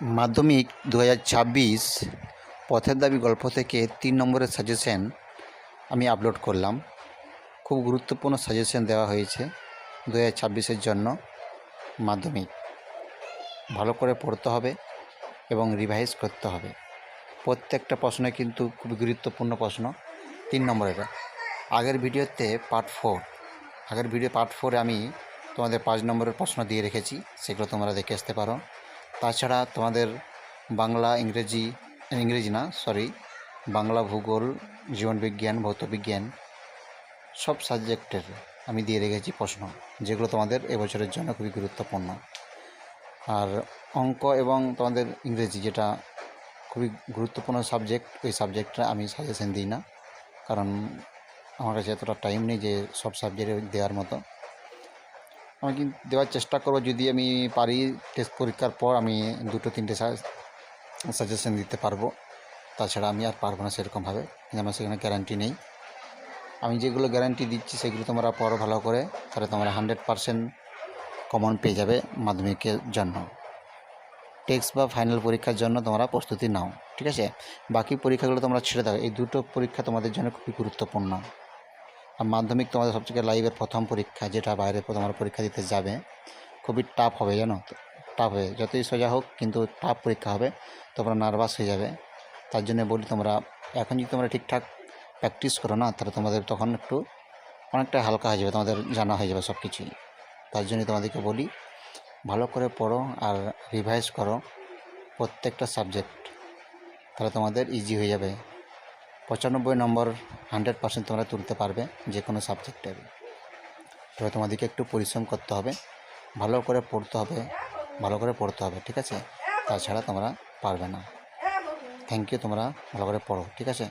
মাধ্যমিক দু হাজার ছাব্বিশ পথের দাবি গল্প থেকে তিন নম্বরের সাজেশন আমি আপলোড করলাম। খুব গুরুত্বপূর্ণ সাজেশন দেওয়া হয়েছে দু হাজার জন্য মাধ্যমিক। ভালো করে পড়তে হবে এবং রিভাইজ করতে হবে। প্রত্যেকটা প্রশ্ন কিন্তু খুবই গুরুত্বপূর্ণ প্রশ্ন তিন নম্বরের। আগের ভিডিওতে পার্ট ফোর আগের ভিডিও পার্ট ফোরে আমি তোমাদের পাঁচ নম্বরের প্রশ্ন দিয়ে রেখেছি। সেগুলো তোমরা দেখে আসতে পারো। তাছাড়া তোমাদের বাংলা, ইংরেজি ইংরেজি না সরি বাংলা ভূগোল জীবনবিজ্ঞান ভৌতবিজ্ঞান সব সাবজেক্টের আমি দিয়ে রেখেছি প্রশ্ন, যেগুলো তোমাদের এবছরের জন্য খুবই গুরুত্বপূর্ণ। আর অঙ্ক এবং তোমাদের ইংরেজি যেটা খুবই গুরুত্বপূর্ণ সাবজেক্ট ওই সাবজেক্টটা আমি সাজেশন দিই না, কারণ আমার কাছে এতটা টাইম নেই যে সব সাবজেক্টে দেওয়ার মতো। আমি দেওয়ার চেষ্টা করব, যদি আমি পারি টেস্ট পরীক্ষার পর আমি দুটো, তিনটে সাজেশন দিতে পারব। তাছাড়া আমি আর পারব না সেরকমভাবে, কিন্তু আমার সেখানে গ্যারান্টি নেই। আমি যেগুলো গ্যারান্টি দিচ্ছি সেগুলো তোমরা পড়ো ভালো করে, তাহলে তোমরা হান্ড্রেড পারসেন্ট কমন পেয়ে যাবে মাধ্যমিকের জন্য। টেক্সট বা ফাইনাল পরীক্ষার জন্য তোমরা প্রস্তুতি নাও, ঠিক আছে? বাকি পরীক্ষাগুলো তোমরা ছেড়ে দাও, এই দুটো পরীক্ষা তোমাদের জন্য খুবই গুরুত্বপূর্ণ। আর মাধ্যমিক তোমাদের সবথেকে লাইভের প্রথম পরীক্ষা, যেটা বাইরে তোমরা পরীক্ষা দিতে যাবে, খুবই টাফ হবে জানো? টাফ হবে, যতই সোজা হোক, কিন্তু টাফ পরীক্ষা হবে, তোমরা নার্ভাস হয়ে যাবে। তার জন্য বলি তোমরা, এখন যদি তোমরা ঠিকঠাক প্র্যাকটিস করো না, তাহলে তোমাদের তখন একটু অনেকটা হালকা হয়ে যাবে, তোমাদের জানা হয়ে যাবে সব কিছুই তার জন্য তোমাদেরকে বলি, ভালো করে পড়ো আর রিভাইজ করো প্রত্যেকটা সাবজেক্ট তাহলে তোমাদের ইজি হয়ে যাবে। পঁচানব্বই নম্বর হান্ড্রেড পার্সেন্ট তোমরা তুলতে পারবে যে কোনো সাবজেক্টের। তবে তোমাদেরকে একটু পরিশ্রম করতে হবে, ভালো করে পড়তে হবে, ভালো করে পড়তে হবে, ঠিক আছে? তাছাড়া তোমরা পারবে না। থ্যাংক ইউ তোমরা ভালো করে পড়ো, ঠিক আছে?